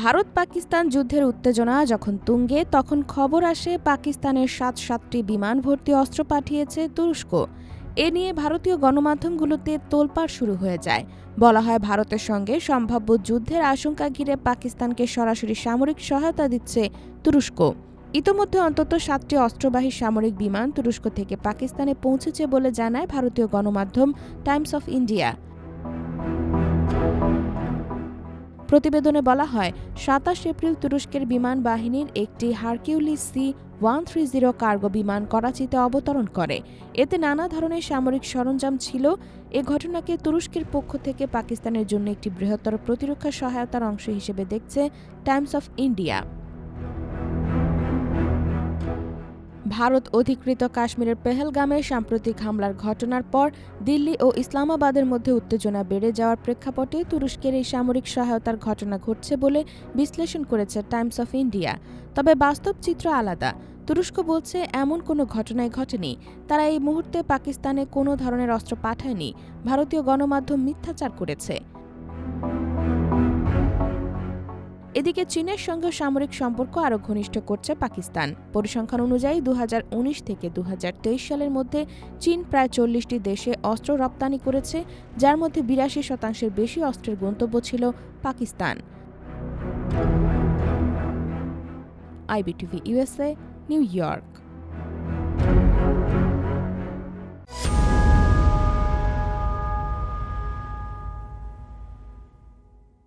ভারত পাকিস্তান যুদ্ধের উত্তেজনা যখন তুঙ্গে, তখন খবর আসে পাকিস্তানের সাত সাতটি বিমান ভর্তি অস্ত্র পাঠিয়েছে তুরস্ক। এ নিয়ে ভারতীয় গণমাধ্যমগুলোতে তোলপাড় শুরু হয়ে যায়। বলা হয় ভারতের সঙ্গে সম্ভাব্য যুদ্ধের আশঙ্কা ঘিরে পাকিস্তানকে সরাসরি সামরিক সহায়তা দিচ্ছে তুরস্ক। ইতোমধ্যে অন্তত সাতটি অস্ত্রবাহী সামরিক বিমান তুরস্ক থেকে পাকিস্তানে পৌঁছেছে বলে জানায় ভারতীয় গণমাধ্যম টাইমস অফ ইন্ডিয়া। প্রতিবেদনে বলা হয়, সাতাশ এপ্রিল তুরস্কের বিমান বাহিনীর একটি Hercules C one three zero cargo বিমান করাচিতে অবতরণ করে। এতে নানা ধরনের সামরিক সরঞ্জাম ছিল। এ ঘটনাকে তুরস্কের পক্ষ থেকে পাকিস্তানের জন্য একটি বৃহত্তর প্রতিরক্ষা সহায়তার অংশ হিসেবে দেখছে টাইমস অফ ইন্ডিয়া। ভারত অধিকৃত কাশ্মীরের পেহেলগামে সাম্প্রতিক হামলার ঘটনার পর দিল্লি ও ইসলামাবাদের মধ্যে উত্তেজনা বেড়ে যাওয়ার প্রেক্ষাপটে তুরস্কের এই সামরিক সহায়তার ঘটনা ঘটছে বলে বিশ্লেষণ করেছে টাইমস অফ ইন্ডিয়া। তবে বাস্তব চিত্র আলাদা। তুরস্ক বলছে, এমন কোনো ঘটনাই ঘটেনি। তারা এই মুহূর্তে পাকিস্তানে কোনো ধরনের অস্ত্র পাঠায়নি। ভারতীয় গণমাধ্যম মিথ্যাচার করেছে। এদিকে চীনের সঙ্গে সামরিক সম্পর্ক আরও ঘনিষ্ঠ করছে পাকিস্তান। পরিসংখ্যান অনুযায়ী দু হাজার উনিশ থেকে দু হাজার তেইশ সালের মধ্যে চীন প্রায় চল্লিশটি দেশে অস্ত্র রপ্তানি করেছে, যার মধ্যে বিরাশি শতাংশের বেশি অস্ত্রের গন্তব্য ছিল Pakistan. IBTV USA New York.